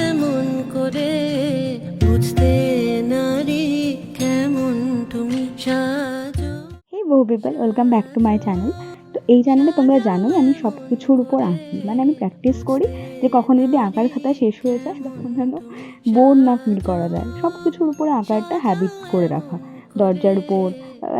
এমন করে। বুঝতে তুমি হে বহু people welcome back to my channel তো এই চ্যানেলে তোমরা জানোই আমি সব কিছুর উপর আঁকি। মানে আমি প্র্যাকটিস করি যে কখনো যদি আঁকার খাতা শেষ হয়ে যায়, তখন যেন বোর না ফিল করা যায়। সব কিছুর উপরে আঁকারটা হ্যাবিট করে রাখা। দরজার উপর,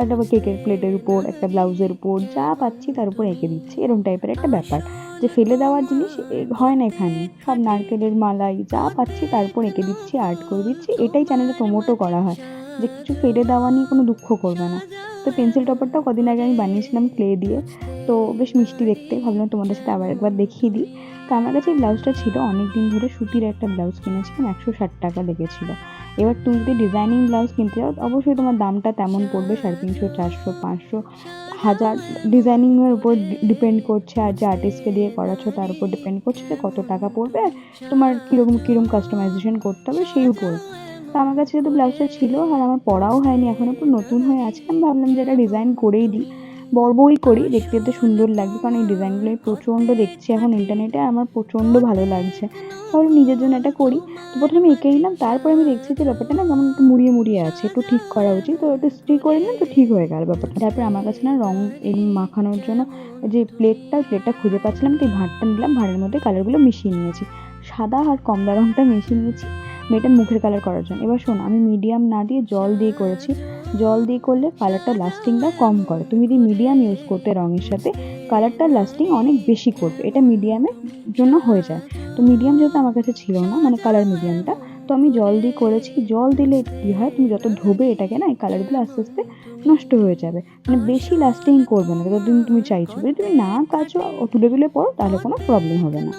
একটা কেকের প্লেটের উপর, একটা ব্লাউজের উপর, যা পাচ্ছি তার উপর এঁকে দিচ্ছি। এরকম টাইপের একটা ব্যাপার। যে ফেলে দেওয়ার জিনিস হয় না এখানে। সব নারকেলের মালাই যা পাচ্ছি তারপর এঁকে দিচ্ছি আর্ট করে দিচ্ছি। এটাই চ্যানেলে প্রমোটও করা হয়। যে কিছু ফেলে দেওয়া নিয়ে কোনো দুঃখ করবে না। তো পেন্সিল টপারটাও কদিন আগে আমি বানিয়েছিলাম ক্লে দিয়ে। তো বেশ মিষ্টি দেখতে। ভাবলাম তোমাদের সাথে আবার একবার দেখিয়ে দিই। তো আমার কাছে এই ব্লাউজটা ছিল। অনেক দিন ধরে সুতির একটা ব্লাউজ কিনেছিলাম। একশো ষাট টাকা লেগেছিলো। এবার তুমি যদি ডিজাইনিং ব্লাউজ কিনতে চাও, অবশ্যই তোমার দামটা তেমন পড়বে। সাড়ে তিনশো, চারশো, পাঁচশো। হাজার ডিজাইনিংয়ের উপর ডিপেন্ড করছে আর যে আর্টিস্টকে দিয়ে করাচ্ছ তার উপর ডিপেন্ড করছে যে কত টাকা পড়বে, তোমার কীরকম কীরকম কাস্টমাইজেশন করতে হবে সেই উপর। তো আমার কাছে যেহেতু ব্লাউজটা ছিল আর আমার পড়াও হয়নি, এখন একটু নতুন হয়ে আছে, আমি ভাবলাম যে এটা ডিজাইন করেই দিই। বড়বই করি, দেখতে দেখতে সুন্দর লাগবে কারণ এই ডিজাইনগুলো আমি প্রচণ্ড দেখছি এখন ইন্টারনেটে আমার প্রচণ্ড ভালো লাগছে। তাহলে নিজের জন্য এটা করি, তো প্রথমে এঁকে নিলাম, তারপরে আমি দেখছি যে ব্যাপারটা না কেমন একটু মুড়িয়ে মুড়িয়ে আছে, একটু ঠিক করা উচিত, তো একটু স্টিক করে নিলাম, তো ঠিক হয়ে গেল ব্যাপারটা। তারপরে আমার কাছে না রং এই মাখানোর জন্য যে প্লেটটা প্লেটটা খুঁজে পাচ্ছিলাম তো ভাঁড়টা নিলাম, ভাঁড়ের মধ্যে কালারগুলো মিশিয়ে নিয়েছি। সাদা আর কমলা রংটা মিশিয়ে নিয়েছি। মেয়েটার মুখের কালার করার জন্য। এবার শোনো, আমি মিডিয়াম না দিয়ে জল দিয়ে করেছি। জল দিয়ে করলে কালারটা লাস্টিংটা কম করে। তুমি যদি মিডিয়াম ইউজ করতে রঙের সাথে কালারটা লাস্টিং অনেক বেশি করবে। এটা মিডিয়ামের জন্য হয়ে যায়। তো মিডিয়াম যেহেতু আমার কাছে ছিল না মানে কালার মিডিয়ামটা তো আমি জল দিয়ে করেছি। জল দিলে কী হয়, তুমি যত ধোবে এটাকে না, এই কালারগুলো আস্তে আস্তে নষ্ট হয়ে যাবে। মানে বেশি লাস্টিং করবে না। যতদিন তুমি চাইছো। যদি তুমি না কাচো, তুলে তুলে পড়ো, তাহলে কোনো প্রবলেম হবে না।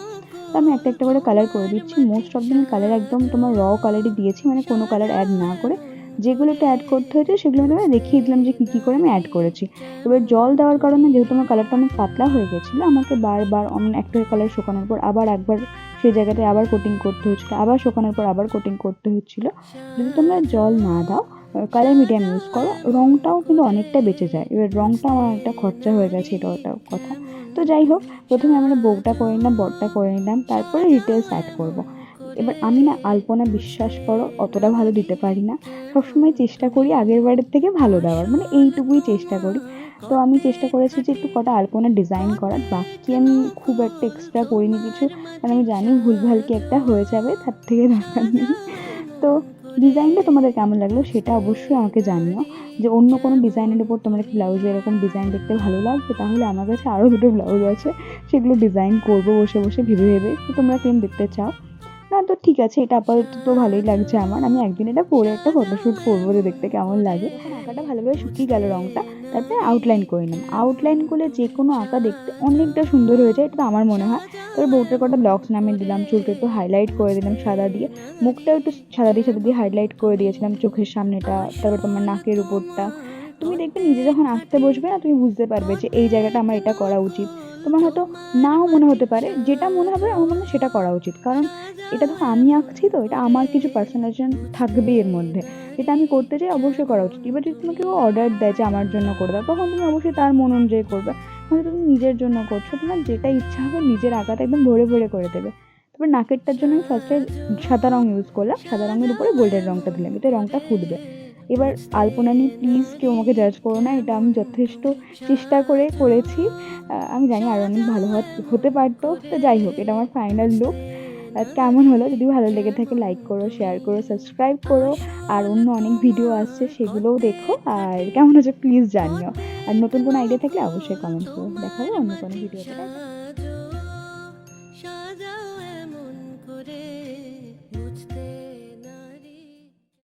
তো আমি একটা একটা করে কালার করে দিচ্ছি। মোস্ট অফ দিন কালার একদম তোমার র কালারই দিয়েছি মানে কোনো কালার অ্যাড না করে। যেগুলো একটু অ্যাড করতে হয়েছে সেগুলো আমি দেখিয়ে দিলাম যে কী কী করে আমি অ্যাড করেছি। এবার জল দেওয়ার কারণে যেহেতু আমার কালারটা অনেক পাতলা হয়ে গেছিল, আমাকে বারবার অন্য একটা কালার শুকানোর পর আবার একবার সেই জায়গাতে আবার কোটিং করতে হচ্ছিল আবার শুকানোর পর আবার কোটিং করতে হচ্ছিল যদি তোমরা জল না দাও কালার মিডিয়াম ইউজ করো রঙটাও কিন্তু অনেকটা বেঁচে যায়। এবার রঙটা আমার অনেকটা খরচা হয়ে গেছে এটাও একটা কথা। তো যাই হোক, প্রথমে আমরা বউটা করে নিলাম, বরটা করে নিলাম, তারপরে ডিটেলস অ্যাড করব। এবার আমি না আলপনা বিশ্বাস করো, অতটা ভালো দিতে পারি না। সবসময় চেষ্টা করি আগের বারের থেকে ভালো দেওয়ার মানে এইটুকুই চেষ্টা করি। তো আমি চেষ্টা করেছি যে একটু কটা আলপনা ডিজাইন করার, বাকি আমি খুব একটা এক্সট্রা করিনি কিছু, কারণ আমি জানি ভুলভাল কি একটা হয়ে যাবে, তার থেকে দরকার নেই। তো ডিজাইনটা তোমাদের কেমন লাগল সেটা অবশ্যই আমাকে জানিও। যে অন্য কোনো ডিজাইনের উপর তোমার কি ব্লাউজ এরকম ডিজাইন দেখতে ভালো লাগবে তাহলে আমার কাছে আরও দুটো ব্লাউজ আছে। সেগুলো ডিজাইন করব বসে বসে ভেবে ভেবে। তোমরা কেমন দেখতে চাও। না তো ঠিক আছে, এটা আপাতত তো ভালোই লাগছে আমার। আমি একদিন এটা পরে একটা ফটোশ্যুট করব যে দেখতে কেমন লাগে। আঁকাটা ভালোভাবে শুকিয়ে গেল রঙটা তারপরে আউটলাইন করে নিলাম। আউটলাইন করলে যে কোনো আঁকা দেখতে অনেকটা সুন্দর হয়ে যায়, এটা তো আমার মনে হয়। তারপর বউটার কটা ব্লকস নামিয়ে দিলাম, চুলটা একটু হাইলাইট করে দিলাম সাদা দিয়ে। মুখটাও একটু সাদা দিয়ে সাদা দিয়ে হাইলাইট করে দিয়েছিলাম চোখের সামনেটা, তারপর তোমার নাকের উপরটা। তুমি দেখবে নিজে যখন আঁকতে বসবে না, তুমি বুঝতে পারবে যে এই জায়গাটা আমার এটা করা উচিত। তোমার হয়তো নাও মনে হতে পারে, যেটা মনে হবে আমার মনে সেটা করা উচিত। কারণ এটা তো আমি আঁকছি তো, এটা আমার কিছু পার্সোনালাইজেশন থাকবে এর মধ্যে। এটা আমি করতে চাই অবশ্যই করা উচিত। এবার যদি তোমাকে অর্ডার দেয় যে আমার জন্য করে দাও, তখন তুমি অবশ্যই তার মন অনুযায়ী করবে। মানে তুমি নিজের জন্য করছ, তোমার যেটা ইচ্ছা হবে নিজের আঁকাটা একদম ভরে ভরে করে দেবে। তারপর নাকেরটার জন্য আমি ফার্স্টে সাদা রঙ ইউজ করলাম, সাদা রঙের উপরে গোল্ডেন রঙটা দিলাম, এতে রঙটা ফুটবে। এবার আলপনা নিয়ে প্লিজ কেউ আমাকে জাজ করো না, এটা আমি যথেষ্ট চেষ্টা করে করেছি। আমি জানি আরও অনেক ভালো হতে পারতো, তো যাই হোক, এটা আমার ফাইনাল লুক কেমন হলো? যদি ভালো লেগে থাকে লাইক করো শেয়ার করো সাবস্ক্রাইব করো, আর অন্য অনেক ভিডিও আসছে, সেগুলোও দেখো, আর কেমন হচ্ছে প্লিজ জানিও। আর নতুন কোনো আইডিয়া থাকলে অবশ্যই কমেন্ট করো। দেখা অন্য কোনো ভিডিওতে